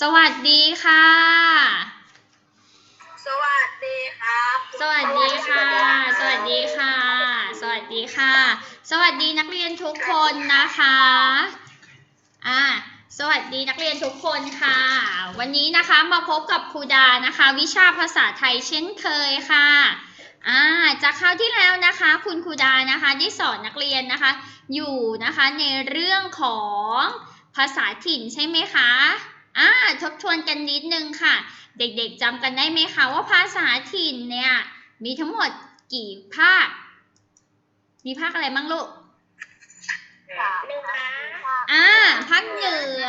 สวัสดีค่ะ สวัสดีครับ สวัสดีค่ะ สวัสดีค่ะ สวัสดีค่ะ สวัสดีนักเรียนทุกคนนะคะ อ่า สวัสดีนักเรียนทุกคนค่ะ วันนี้นะคะมาพบกับครูดานะคะ วิชาภาษาไทยเช่นเคยค่ะอ่าจากคราวที่แล้วนะคะ คุณครูดานะคะได้สอนนักเรียนนะคะ อยู่นะคะในเรื่องของภาษาถิ่นใช่ไหมคะ อ่าทบทวนกันนิดนึงค่ะ เด็กๆจำกันได้ไหมคะว่าภาษาถิ่นเนี่ยมีทั้งหมดกี่ภาค มีภาคอะไรบ้างลูกหนึ่งนะอ่าภาคเหนือ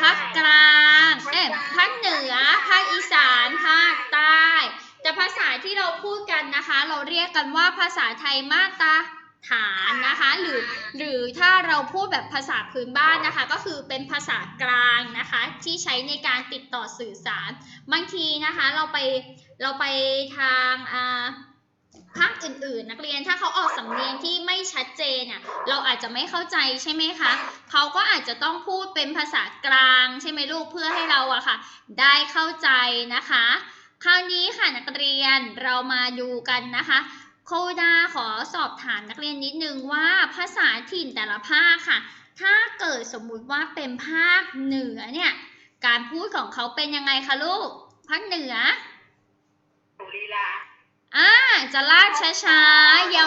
ภาคกลางเอ๊ะภาคเหนือภาคอีสานภาคใต้ แต่ภาษาที่เราพูดกันนะคะ เราเรียกกันว่าภาษาไทยมาตรา ฐานนะคะหรือหรือถ้าเราพูดแบบภาษาพื้นบ้านนะคะ ก็คือเป็นภาษากลางนะคะที่ใช้ในการติดต่อสื่อสาร บางทีนะคะเราไปเราไปทางอ่าภาคอื่นๆ นักเรียนถ้าเขาออกสำเนียงที่ไม่ชัดเจนเนี่ยเราอาจจะไม่เข้าใจใช่ไหมคะเขาก็อาจจะต้องพูดเป็นภาษากลางใช่ไหมลูกเพื่อให้เราอะค่ะ ได้เข้าใจนะคะ คราวนี้ค่ะนักเรียนเรามาดูกันนะคะ โคดาขอสอบถามนักเรียนนิดนึงว่าภาษาถิ่นแต่ละภาคค่ะ ถ้าเกิดสมมุติว่าเป็นภาคเหนือเนี่ย การพูดของเขาเป็นยังไงคะลูก ภาคเหนือสุรีลาอ่าจะลากช้าๆ ยา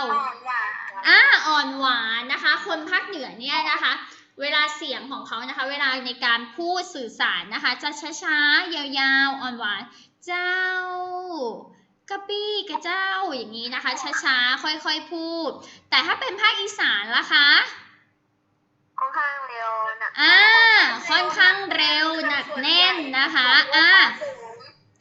วอ่อนหวานๆอ่าอ่อนหวานนะคะ คนภาคเหนือเนี่ยนะคะ เวลาเสียงของเขานะคะ เวลาในการพูดสื่อสารนะคะ จะช้าๆ ยาวๆ อ่อนหวาน เจ้า กระปี้กระเจ้าอย่างนี้นะคะ ช้าๆ ค่อยๆ พูด แต่ถ้าเป็นภาคอีสานล่ะคะค่อนข้างเร็วหนักอ่าค่อนข้างเร็วหนักแน่นนะคะอ่า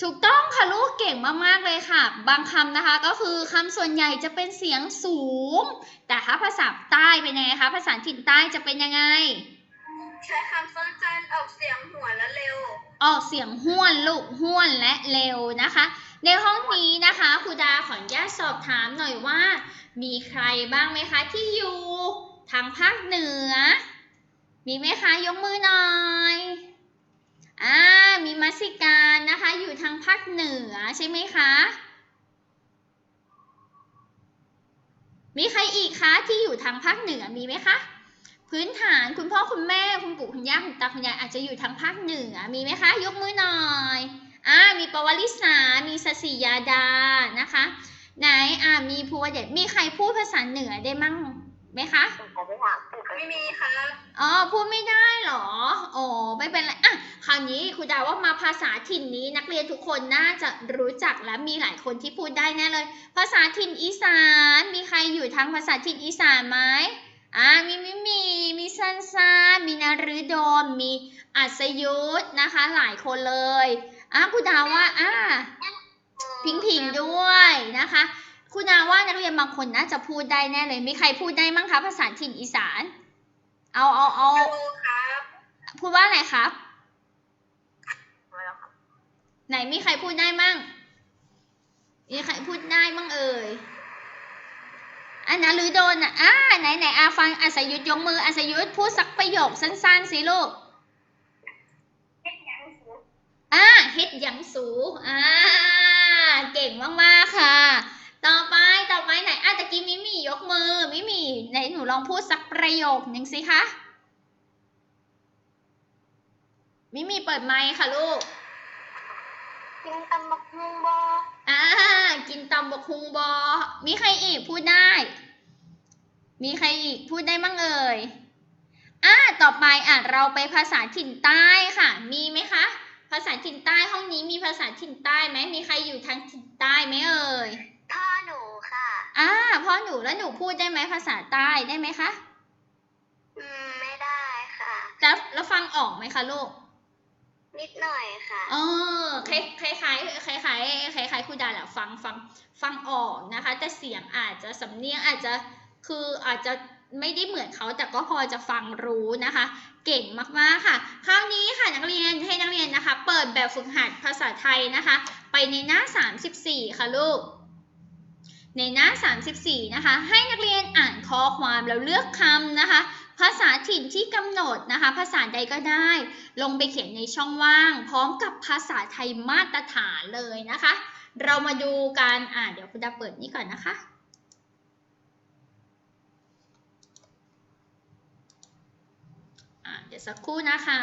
ถูกต้องค่ะลูกเก่งมากๆเลยค่ะ บางคำนะคะก็คือคำส่วนใหญ่จะเป็นเสียงสูง แต่ถ้าภาษาใต้เป็นยังไงคะภาษาถิ่นใต้จะเป็นยังไง ใช้คำสั้นๆออกเสียงหัวและเร็ว ออกเสียงห้วนลูกห้วนและเร็วนะคะ ในห้องนี้นะคะครูดาขออนุญาตสอบถามหน่อยว่า มีใครบ้างไหมคะ ที่อยู่ทางภาคเหนือ มีไหมคะยกมือหน่อยอ่ามีมัสสิการนะคะ อยู่ทางภาคเหนือใช่ไหมคะ มีใครอีกคะที่อยู่ทางภาคเหนือมีไหมคะพื้นฐานคุณพ่อคุณแม่คุณปู่คุณย่าคุณตาคุณยายอาจจะอยู่ทางภาคเหนือมีไหมคะ ยกมือหน่อย อ่ามีปวลิสา มีสสิยาดานะคะ ไหนอ่ามีภูวเดชมีใครพูดภาษาเหนือได้มั่งไหมคะไม่มีครับอ๋อพูดไม่ได้เหรออ๋อไม่เป็นไรอะคราวนี้ครูดาว่ามาภาษาถิ่นนี้นักเรียนทุกคนน่าจะรู้จักและมีหลายคนที่พูดได้แน่เลย ภาษาถิ่นอีสานมีใครอยู่ทางภาษาถิ่นอีสานไหมอ่ามีมิมีมีซันซานมีนารุโดมมีอัศยุทธนะคะหลายคนเลย อะครูดาว่าอ่าพิงพิงด้วยนะคะคุณนาว่านักเรียนบางคนน่าจะพูดได้แน่เลยมีใครพูดได้มั้งคะภาษาถิ่นอีสาน เอาเอาเอาครูครับพูดว่าอะไรครับไหนมีใครพูดได้มั่ง มีใครพูดได้มั่งเอ่ยอันนะหรือโดนอะอ่าไหนไหนอาฟังอัศยุทธยกมืออัศยุทธพูดสักประโยคสั้นๆสิลูก อ่าเฮ็ดหยังสูอ่าเก่งมากๆค่ะ ต่อไปต่อไปไหนอะตะกี้มิมี่ยกมือมิมี่ไหนหนูลองพูดสักประโยคหนึ่งสิคะมิมี่เปิดไมค์ค่ะลูกกินตำบักหุ่งบออ่ากินตำบกคุงบอมีใครอีกพูดได้ มีใครอีกพูดได้บ้างเอ่ยอ่าต่อไปอะเราไปภาษาถิ่นใต้ค่ะ มีไหมคะ ภาษาถิ่นใต้ห้องนี้มีภาษาถิ่นใต้ไหมมีใครอยู่ทางถิ่นใต้ไหมเอ่ยพ่อหนูค่ะ อ่าพ่อหนูแล้วหนูพูดได้ไหมภาษาใต้ได้ไหมคะอืมไม่ได้ค่ะ แล้วแล้วฟังออกไหมคะลูกนิดหน่อยค่ะเออคล้ายคล้ายคล้ายคล้ายคล้ายคล้ายคล้ายครูดาแหละฟังฟังฟังออกนะคะ แต่เสียงอาจจะสำเนียงอาจจะคืออาจจะไม่ได้เหมือนเขาแต่ก็พอจะฟังรู้นะคะ เก่งมากๆค่ะ คราวนี้ค่ะนักเรียนให้นักเรียนนะคะ เปิดแบบฝึกหัดภาษาไทยนะคะ ไปในหน้า 34 ค่ะลูก ในหน้า 34 นะคะ ให้นักเรียนอ่านข้อความแล้วเลือกคำนะคะ ภาษาถิ่นที่กำหนดนะคะ ภาษาใดก็ได้ ลงไปเขียนในช่องว่าง พร้อมกับภาษาไทยมาตรฐานเลยนะคะ เรามาดูกันอ่าเดี๋ยวคุณดาเปิดนี่ก่อนนะคะ อะ เดี๋ยวสักครู่นะคะ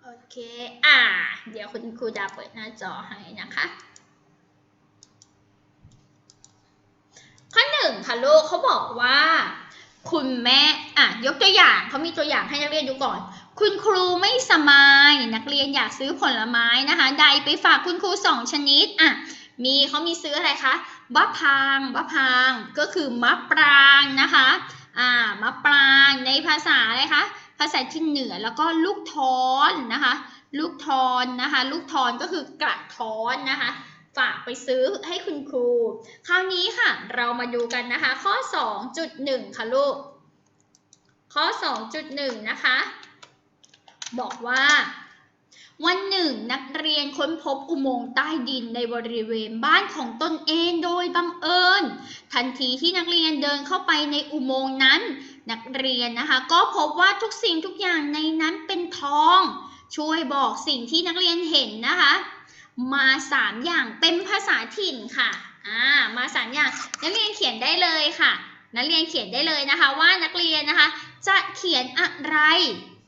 โอเค อ่า เดี๋ยวคุณครูดาเปิดหน้าจอให้นะคะข้อหนึ่งค่ะลูกเขาบอกว่า คุณแม่ ยกตัวอย่างเขามีตัวอย่างให้นักเรียนดูก่อน คุณครูไม่สมายนักเรียนอยากซื้อผลไม้นะคะ ใดไปฝากคุณครูสองชนิดอะมีเขามีซื้ออะไรคะมะพางมะพางก็คือมะปรางนะคะอ่ามะปรางในภาษาอะไรคะภาษาที่เหนือแล้วก็ลูกทอนนะคะ ลูกทอนนะคะ ลูกทอนก็คือกระท้อนนะคะฝากไปซื้อให้คุณครู คราวนี้ค่ะ เรามาดูกันนะคะ ข้อ 2.1 ค่ะลูก ข้อ 2.1 นะคะ บอกว่า วันหนึ่งนักเรียนค้นพบอุโมงค์ใต้ดินในบริเวณบ้านของตนเองโดยบังเอิญ ทันทีที่นักเรียนเดินเข้าไปในอุโมงค์นั้น นักเรียนนะคะ ก็พบว่าทุกสิ่งทุกอย่างในนั้นเป็นทอง ช่วยบอกสิ่งที่นักเรียนเห็นนะคะ มาสามอย่างเป็นภาษาถิ่นค่ะอ่ามาสามอย่างนักเรียนเขียนได้เลยค่ะนักเรียนเขียนได้เลยนะคะว่านักเรียนนะคะ จะเขียนอะไร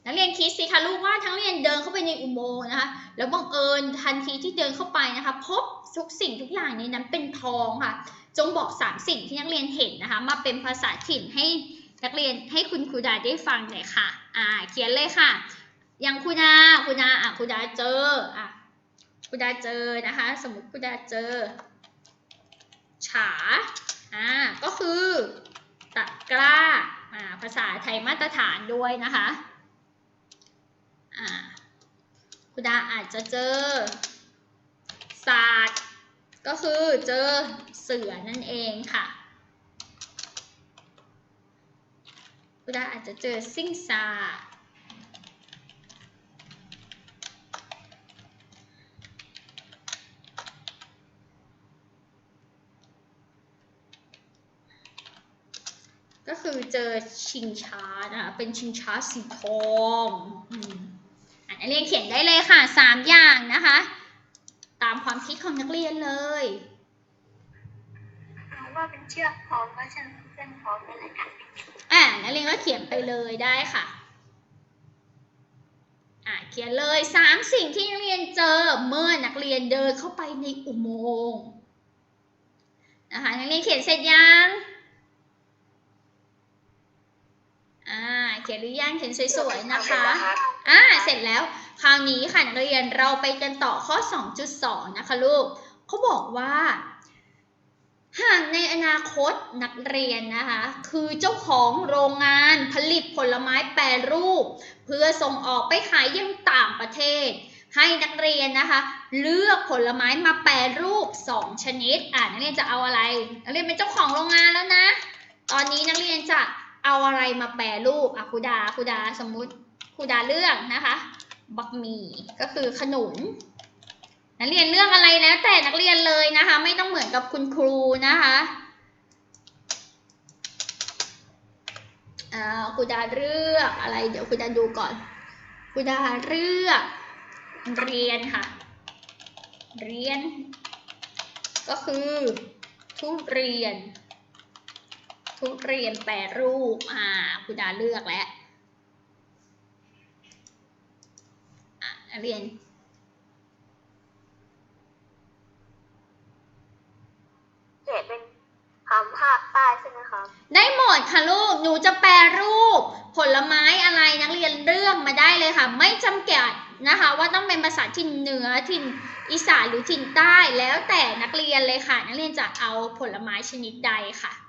นักเรียนคิดสิคะลูกว่าทั้งเรียนเดินเข้าไปในอุโมงค์นะคะ แล้วบังเอิญทันทีที่เดินเข้าไปนะคะ พบทุกสิ่งทุกอย่างในนั้นเป็นทองค่ะ จงบอกสามสิ่งที่นักเรียนเห็นนะคะ มาเป็นภาษาถิ่นให้นักเรียนให้คุณครูดาได้ฟังหน่อยค่ะ อ่า เขียนเลยค่ะ อย่างคุณดาคุณดาอะคุณดาเจออะคุณดาเจอนะคะ สมมติคุณดาเจอ ฉา อ่า ก็คือตะกร้า ภาษาไทยมาตรฐานด้วยนะคะคุณดาอาจจะเจอศาสตร์ก็คือเจอเสือนั่นเองค่ะคุณดาอาจจะเจอสิ่งศา ก็คือเจอชิงช้านะคะเป็นชิงช้าสีทองอืมอะนักเรียนเขียนได้เลยค่ะสามอย่างนะคะ ตามความคิดของนักเรียนเลยเอาว่าเป็นเชือกพร้อมก็เชือกเส้นพร้อมไปเลยค่ะอะนักเรียนก็เขียนไปเลยได้ค่ะอะเขียนเลยสามสิ่งที่นักเรียนเจอเมื่อนักเรียนเดินเข้าไปในอุโมงค์นะคะนักเรียนเขียนเสร็จยังอ่า เขียนหรือยังเขียนสวยๆนะคะอ่าเสร็จแล้วคราวนี้ค่ะนักเรียนเราไปกันต่อข้อ 2.2 นะคะลูกเขาบอกว่า หากในอนาคตนักเรียนนะคะ คือเจ้าของโรงงานผลิตผลไม้แปรรูป เพื่อส่งออกไปขายยังต่างประเทศ ให้นักเรียนนะคะ เลือกผลไม้มาแปรรูป 2 ชนิด อ่านักเรียนจะเอาอะไร นักเรียนเป็นเจ้าของโรงงานแล้วนะ ตอนนี้นักเรียนจะ เอาอะไรมาแปรรูปอะครูดาครูดาสมมุติครูดาเลือกนะคะบักหมี่ก็คือขนุนนักเรียนเลือกอะไรแล้วแต่นักเรียนเลยนะคะ ไม่ต้องเหมือนกับคุณครูนะคะอ่าครูดาเลือกอะไร เดี๋ยวครูดาดูก่อนครูดาเลือกเรียนค่ะ เรียน ก็คือทุเรียน ทุเรียนแปรรูป อ่าครูดาเลือกแล้วอะนักเรียนเขียนเป็นคำภาคใต้ใช่ไหมครับได้หมดค่ะลูก หนูจะแปรรูป ผลไม้อะไรนักเรียนเลือกมาได้เลยค่ะ ไม่จำกัดนะคะ ว่าต้องเป็นภาษาถิ่นเหนือถิ่นอีสานหรือถิ่นใต้แล้วแต่นักเรียนเลยค่ะ นักเรียนจะเอาผลไม้ชนิดใดค่ะ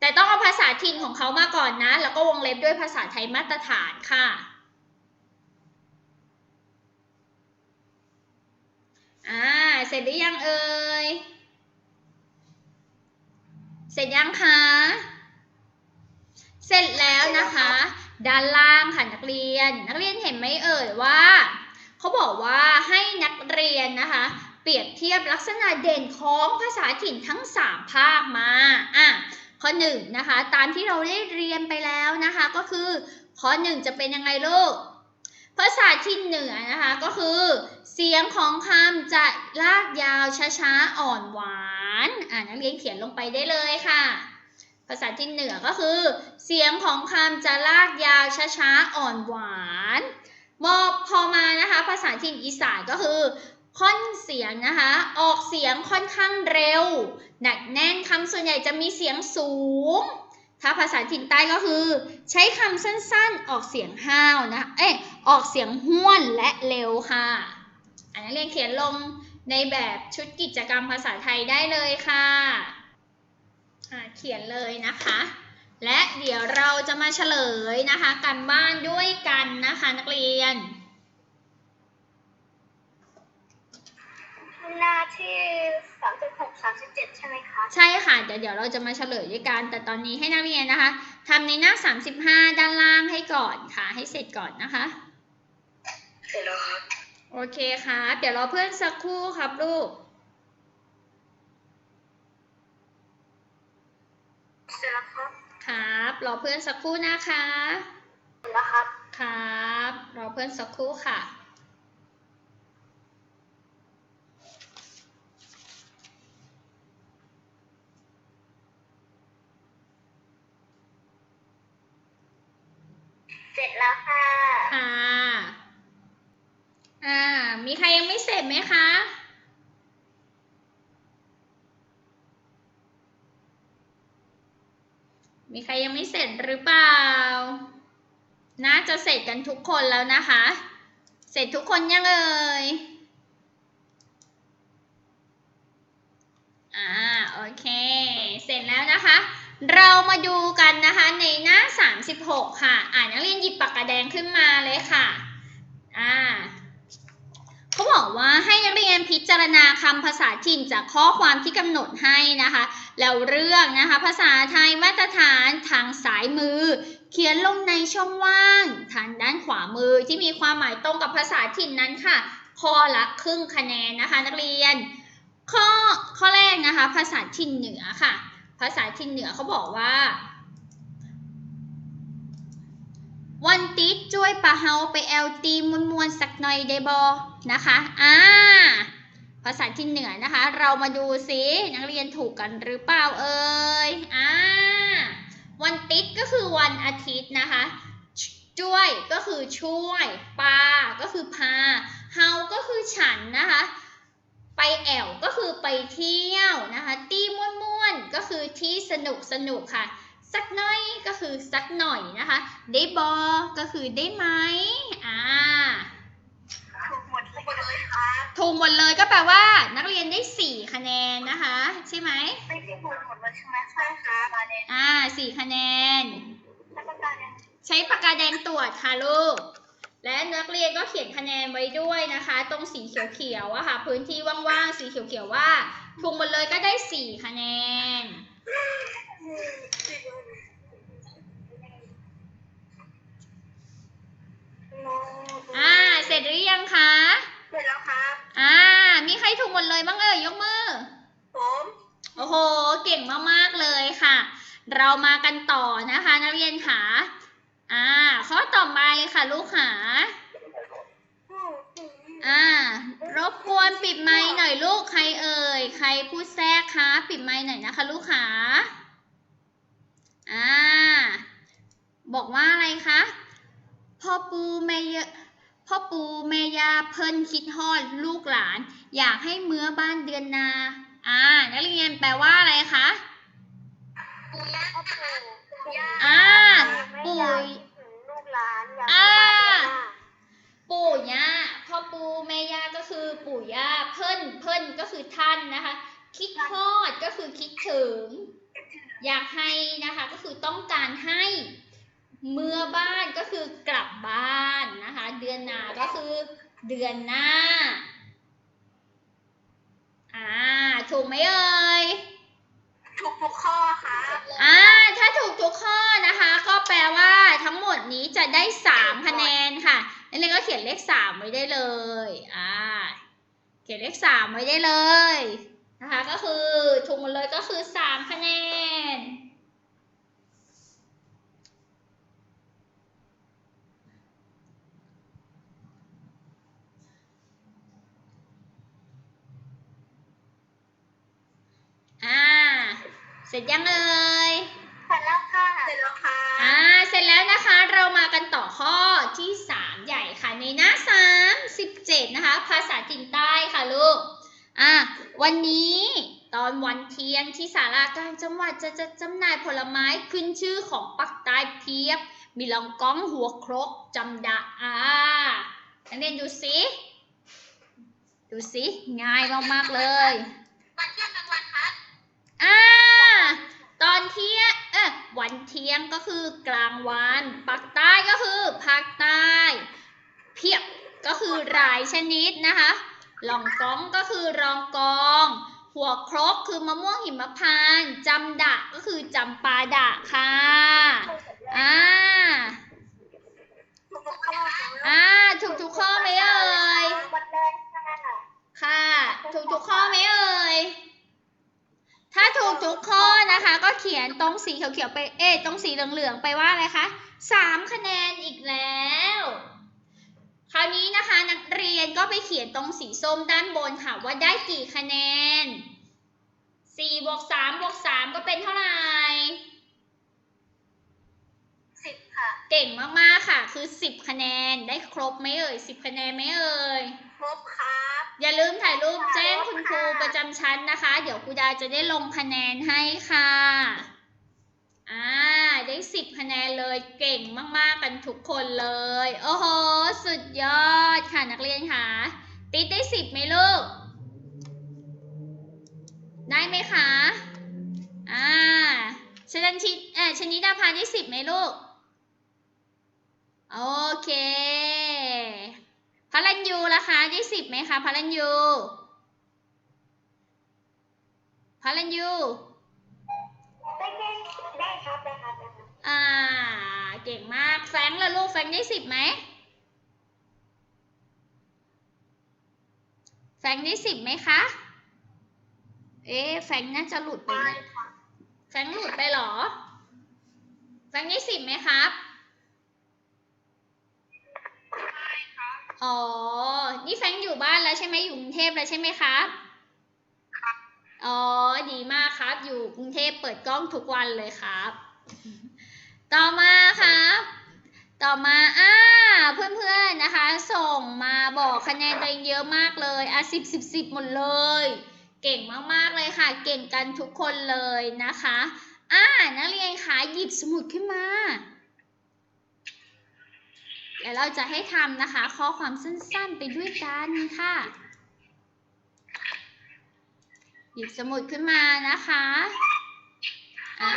แต่ต้องเอาภาษาถิ่นของเขามาก่อนนะ แล้วก็วงเล็บด้วยภาษาไทยมาตรฐานค่ะอ่าเสร็จหรือยังเอ่ย เสร็จยังคะ เสร็จแล้วนะคะ ด้านล่างค่ะนักเรียน นักเรียนเห็นไหมเอ่ยว่าเขาบอกว่าให้นักเรียนนะคะ เปรียบเทียบลักษณะเด่นของภาษาถิ่นทั้ง 3 ภาคมาอะ ข้อ1นะคะตามที่เราได้เรียนไปแล้วนะคะก็คือข้อ 1 จะเป็นยังไงลูกภาษาถิ่เหนือนะคะก็คือ เสียงของคำจะลากยาวช้าๆอ่อนหวานอ่านักเรียนเขียนลงไปได้เลยค่ะ ภาษาถิ่เหนือก็คือ เสียงของคำจะลากยาวช้าๆอ่อนหวานมอบพอมานะคะ ภาษาถิ่อีสานก็คือ ค่อนเสียงนะคะ ออกเสียงค่อนข้างเร็ว หนักแน่นคำส่วนใหญ่จะมีเสียงสูง ถ้าภาษาถิ่นใต้ก็คือ ใช้คำสั้นๆ ออกเสียงห้าวนะ เอ๊ะออกเสียงห้วนและเร็วค่ะ อันนี้เรียนเขียนลงในแบบชุดกิจกรรมภาษาไทยได้เลยค่ะอะเขียนเลยนะคะ และเดี๋ยวเราจะมาเฉลยนะคะ กันบ้านด้วยกันนะคะนักเรียน หน้าที่สามสิบหกสามสิบเจ็ดใช่ไหมคะ ใช่ค่ะ เดี๋ยวเดี๋ยวเราจะมาเฉลยด้วยกัน แต่ตอนนี้ให้นักเรียนนะคะทำในหน้า35ด้านล่างให้ก่อนค่ะ ให้เสร็จก่อนนะคะ เสร็จแล้วครับโอเคครับเดี๋ยวรอเพื่อนสักครู่ครับลูก เสร็จแล้วครับครับ รอเพื่อนสักครู่นะคะ เสร็จแล้วครับ ครับ รอเพื่อนสักครู่ค่ะ เสร็จแล้วค่ะ ค่ะ อ่า มีใครยังไม่เสร็จไหมคะ มีใครยังไม่เสร็จหรือเปล่า น่าจะเสร็จกันทุกคนแล้วนะคะ เสร็จทุกคนยังเอ่ย อ่า โอเค เสร็จแล้วนะคะ เรามาดูกันนะคะในหน้า 36 ค่ะ อ่านักเรียนหยิบปากกาแดงขึ้นมาเลยค่ะ อ่า เขาบอกว่าให้นักเรียนพิจารณาคำภาษาถิ่นจากข้อความที่กำหนดให้นะคะ แล้วเลือกนะคะ ภาษาไทยมาตรฐานทางซ้ายมือ เขียนลงในช่องว่าง ทางด้านขวามือที่มีความหมายตรงกับภาษาถิ่นนั้นค่ะ ข้อละครึ่งคะแนนนะคะ นักเรียน ข้อข้อแรกนะคะ ภาษาถิ่นเหนือค่ะ ภาษาถิ่นเหนือเขาบอกว่าวันติดช่วยปะเฮาไปแอลตีมวนมวนๆสักหน่อยได้บอ นะคะอ่าภาษาถิ่นเหนือนะคะ เรามาดูซินักเรียนถูกกันหรือเปล่าเอ่ยอ่าวันติดก็คือวันอาทิตย์นะคะช่วยก็คือช่วยปาก็คือพาเฮาก็คือฉันนะคะ ไปแอวก็คือไปเที่ยวนะคะ ตีม่วนม่วนก็คือที่สนุกสนุกค่ะ สักหน่อยก็คือสักหน่อยนะคะ ได้บอก็คือได้ไหมอ่า ถูกหมดเลยครับ ถูกหมดเลยก็แปลว่า นักเรียนได้4คะแนนนะคะ ใช่ไหมไม่ได้ถูกหมดเลยใช่ไหมใช่ครับประเด็นอ่าสี่คะแนนแล้วก็การยังใช้ปากกาแดงตรวจค่ะลูก และนักเรียนก็เขียนคะแนนไว้ด้วยนะคะ ตรงสีเขียวๆอะค่ะ พื้นที่ว่างๆสีเขียวๆว่าถูกหมดเลยก็ได้4คะแนน ยบ้างเอ่ยยกมือ ผมโอ้โห เก่งมากๆเลยค่ะ เรามากันต่อนะคะ นักเรียนค่ะอ่าข้อต่อไปค่ะลูกค่ะอ่ารบกวนปิดไมค์หน่อยลูกใครเอ่ยใครพูดแทรกคะปิดไมค์หน่อยนะคะ ลูกค่ะอ่าบอกว่าอะไรคะพ่อปูแม่เยอะ พ่อปูแม่ยาเพิ่นคิดฮอดลูกหลาน อยากให้เมื่อบ้านเดือนนา อ่า นักเรียนแปลว่าอะไรคะ ปู่ย่าพ่อปู่ปู่ย่าอ่า ปู่ถึงลูกหลานอยากอ่ามาเดือนหน้าปู่ย่าพ่อปู่แม่ย่าก็คือปู่ย่าเพิ่นเพิ่นก็คือท่านนะคะ คิดฮอดก็คือคิดถึง อยากให้นะคะก็คือต้องการให้ เมื่อบ้านก็คือกลับบ้านนะคะ เดือนหน้าก็คือเดือนหน้า อ่า ถูกไหมเอ่ยทุกทุกๆข้อครับอ่า ถ้าถูกทุกข้อนะคะ ก็แปลว่าทั้งหมดนี้ได้สามคะแนนค่ะนักเรียนก็เขียนเลขสามไว้ได้เลย อ่า เขียนเลขสามไว้ได้เลยนะคะ ก็คือถูกหมดเลยก็คือสามคะแนน อ่า เสร็จยังเอ่ยเสร็จแล้วค่ะ เสร็จแล้วค่ะ อ่า เสร็จแล้วนะคะ เรามากันต่อข้อที่ 3 ใหญ่ค่ะ ในหน้า37นะคะ ภาษาถิ่นใต้ค่ะลูก อ่า วันนี้ตอนวันเที่ยงที่สาราการจังหวัดจะจะจำหน่ายผลไม้ขึ้นชื่อของปักใต้เพียบ มีลองก้องหัวครกจำดะอ่านักเรียนดูสิ ดูสิ ง่ายมากๆเลย วันเที่ยงกลางวันครับอ่า ตอนเที่ยงเออวันเที่ยงก็คือกลางวันภาคใต้ก็คือภาคใต้ เพียบก็คือหลายชนิดนะคะลองกองก็คือรองกอง หัวครกคือมะม่วงหิมพานต์จำดะก็คือจำปาดะค่ะอ่าอ่าถูกทุกข้อไหมเอ่ยค่ะค่ะถูกทุกข้อไหมเอ่ย ถ้าถูกทุกข้อนะคะ ก็เขียนตรงสีเขียวๆไปเอ๊ะตรงสีเหลืองๆไปว่าอะไรคะสามคะแนนอีกแล้ว คราวนี้นะคะนักเรียนก็ไปเขียนตรงสีส้มด้านบนค่ะว่าได้กี่คะแนนสี่บวกสามบวกสามก็เป็นเท่าไหร่สิบค่ะ เก่งมากๆค่ะ คือ10คะแนนได้ครบไหมเอ่ย10คะแนนไหมเอ่ยครบครับ อย่าลืมถ่ายรูปแจ้งคุณครูประจำชั้นนะคะ เดี๋ยวครูดาจะได้ลงคะแนนให้ค่ะ อ่า ได้10คะแนนเลยเก่งมาก ๆ กันทุกคนเลย โอ้โห สุดยอดค่ะนักเรียนค่ะ ติดได้10ไหมลูก ได้ไหมคะ อ่าชนันชิเออชนิดาพาได้10ไหมลูก โอเค พลันยูล่ะคะได้สิบไหมคะพลันยูพลันยูได้ได้ได้ครับได้ครับได้ครับอ่า เก่งมากแฟรงค์ล่ะลูกแฟรงค์ได้สิบไหมแฟรงค์ได้สิบไหมคะ เอ๊ะแฟรงค์น่าจะหลุดไปได้นะค่ะแฟรงค์หลุดไปเหรอ แฟรงค์ได้สิบไหมครับ ได้ครับ อ๋อ นี่แฟงอยู่บ้านแล้วใช่ไหมอยู่กรุงเทพแล้วใช่ไหมครับ อ๋อ ดีมากครับ อยู่กรุงเทพเปิดกล้องทุกวันเลยครับ ต่อมาครับ ต่อมา อ่า เพื่อนๆนะคะ ส่งมาบอกคะแนนตัวเองเยอะมากเลย อะสิบสิบสิบหมดเลย เก่งมากๆเลยค่ะ เก่งกันทุกคนเลยนะคะ อ่า นักเรียนคะหยิบสมุดขึ้นมา เดี๋ยวเราจะให้ทำนะคะ ข้อความสั้นๆ ไปด้วยกันค่ะ หยิบสมุดขึ้นมานะคะอ่า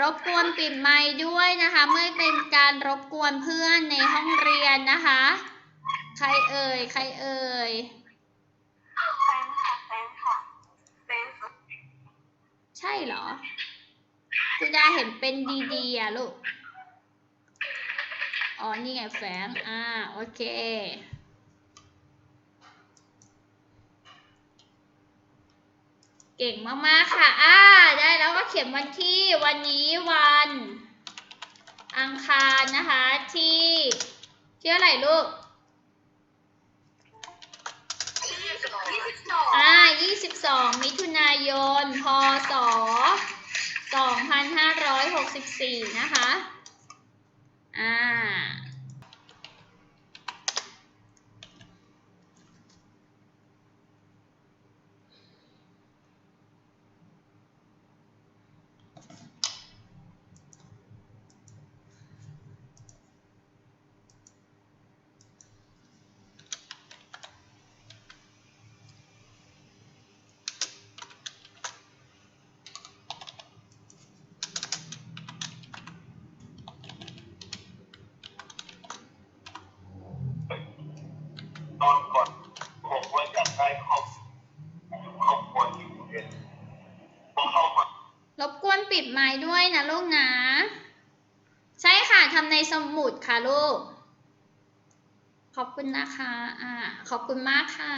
รบกวนปิดไมค์ด้วยนะคะ เมื่อเป็นการรบกวนเพื่อนในห้องเรียนนะคะ ใครเอ่ย ใครเอ่ยแฟนค่ะแฟนค่ะแฟนค่ะใช่เหรอ คุณดาเห็นเป็นดีๆอะลูก อ๋อ นี่ไงแฟงอ่า โอเค เก่งมาก ๆ ค่ะ อ่า ได้แล้วก็เขียนวันที่วันนี้วันอังคารนะคะที่ที่อะไรลูกยี่สิบสองยี่สิบสองอ่า22 มิถุนายน พศ 2564 นะคะ อ่า ตอนก่อนผมว่าอยากได้ครอบครอบครัวที่กรุงเทพพอเขามาร บกวนปิดไมค์ด้วยนะลูกนะ ใช่ค่ะ ค่ะทำใน สมุดค่ะลูก ขอบคุณนะคะ อ่า ขอบคุณมากค่ะ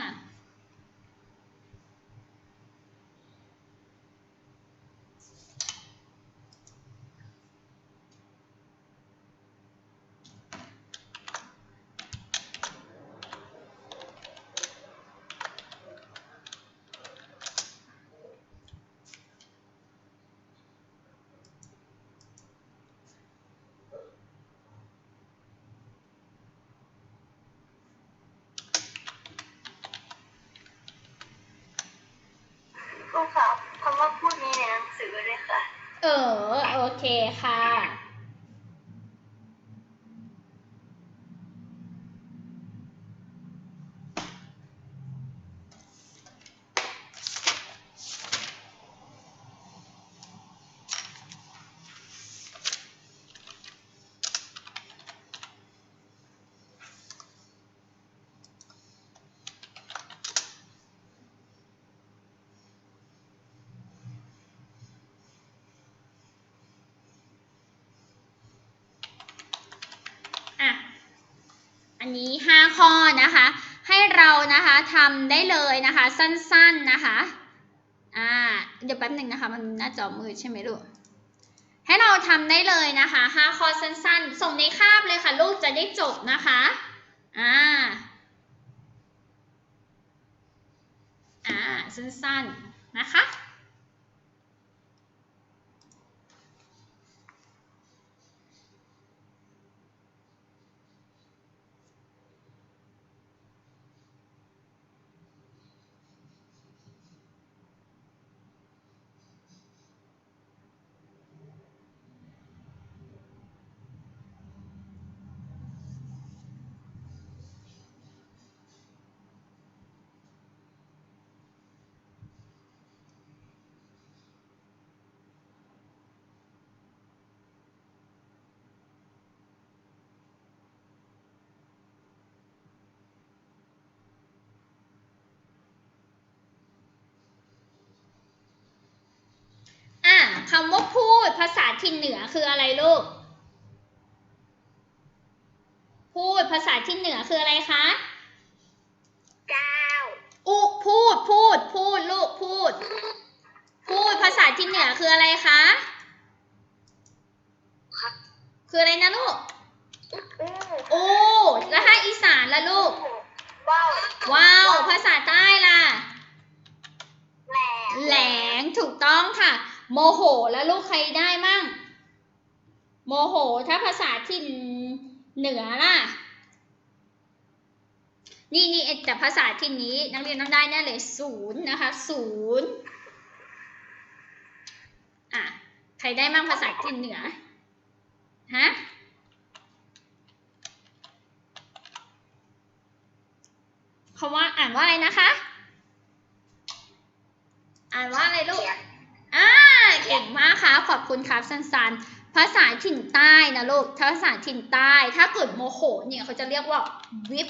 ครูครับคำว่าพูดมีในหนังสือเลยค่ะ เออ โอ เคค่ะอะ อั นนี้ 5 ข้อนะคะ ให้เรานะคะทำได้เลยนะคะ สั้นๆนะคะอ่าเดี๋ยวแป๊บหนึ่งนะคะ มันหน้าจอมืดใช่ไหมลูกให้เราทำได้เลยนะคะ 5 ข้อสั้นๆ ส่งในคาบเลยค่ะ ลูกจะได้จบนะคะอ่าอ่าสั้นๆนะคะ อะ คำว่าพูดภาษาถิ่นเหนือคืออะไรลูก พูดภาษาถิ่นเหนือคืออะไรคะเก้าอุพูดพูด พูดลูกพูด พูดภาษาถิ่นเหนือคืออะไรคะคืออะไรนะลูกอู้อู้แล้วถ้าอีสานล่ะลูก ว้าวว้าวภาษาใต้ล่ะแหลมแหลง ถูกต้องค่ะ โมโห แล้วลูกใครได้มั่ง โมโห ถ้าภาษาถิ่นเหนือล่ะ นี่นี่แต่ภาษาถิ่นนี้นักเรียนต้องได้แน่เลยศูนย์นะคะศูนย์อะ ใครได้มั่งภาษาถิ่นเหนือ ฮะคำว่าอ่านว่าอะไรนะคะ อ่านว่าอะไรลูก อ่าเก่งมากค่ะขอบคุณครับสันๆภาษาถิ่นใต้นะลูกถ้าภาษาถิ่นใต้ ถ้าเกิดโมโหเนี่ยเขาจะเรียกว่าวิบ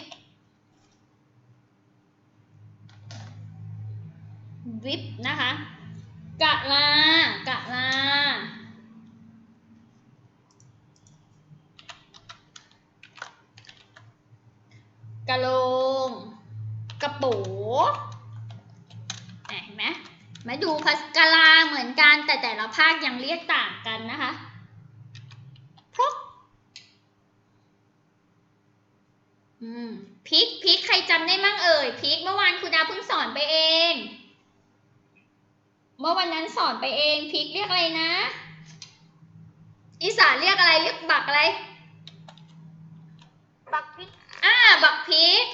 วิบนะคะกะลากะลากะโลง กระโปเห็นไหม มาดูภาษากาลาเหมือนกัน แต่แต่ละภาคยังเรียกต่างกันนะคะพรกอืมพริกพริกใครจำได้มั่งเอ่ยพริกเมื่อวานครูดาเพิ่งสอนไปเอง เมื่อวันนั้นสอนไปเองพริกเรียกอะไรนะ อีสานเรียกอะไรเรียกบักอะไร บักพริก อ่า บักพริก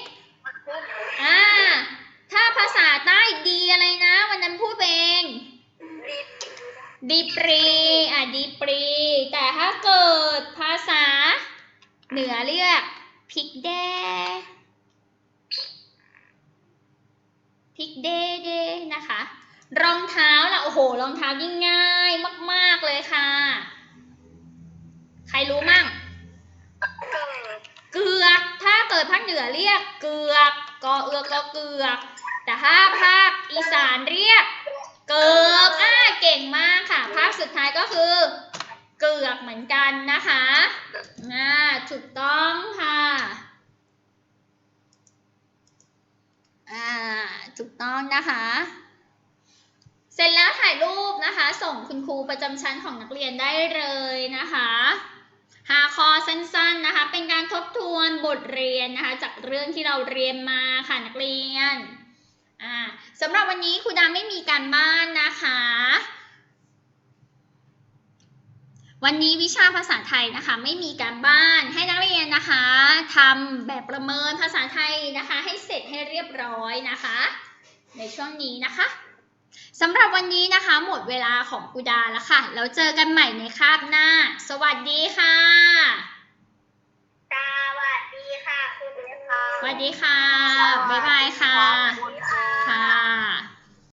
บักพริก อ่า ถ้าภาษาใต้ดีอะไรนะ วันนั้นพูดไปเอง ดิบ ดีปรี อะดีปรี แต่ถ้าเกิดภาษา เหนือเรียกพริกแดพริกเดเดนะคะ รองเท้าล่ะ โอ้โห รองเท้ายิ่งง่ายมาก ๆ เลยค่ะ ใครรู้มั่ง เกิด เกือก ถ้าเกิดภาคเหนือเรียกเกือก กอเอือกก็เกือก แต่ถ้าภาคอีสานเรียก เกิบอ่าเก่งมากค่ะ ภาคสุดท้ายก็คือ เก เกือกเหมือนกันนะคะอ่าถูกต้องค่ะอ่า ถูกต้องนะคะ เสร็จแล้วถ่ายรูปนะคะ ส่งคุณครูประจำชั้นของนักเรียนได้เลยนะคะหาข้อสั้นๆนะคะ เป็นการทบทวนบทเรียนนะคะ จากเรื่องที่เราเรียนมาค่ะนักเรียนสำหรับวันนี้ครูดาไม่มีการบ้านนะคะ วันนี้วิชาภาษาไทยนะคะ ไม่มีการบ้านให้นักเรียนนะคะทำแบบประเมินภาษาไทยนะคะ ให้เสร็จให้เรียบร้อยนะคะ ในช่วงนี้นะคะสำหรับวันนี้นะคะ หมดเวลาของครูดาแล้วค่ะ แล้วเจอกันใหม่ในคาบหน้า สวัสดีค่ะ สวัสดีค่ะคุณครูสวัสดีค่ะ บ๊ายบายค่ะ ขอบคุณ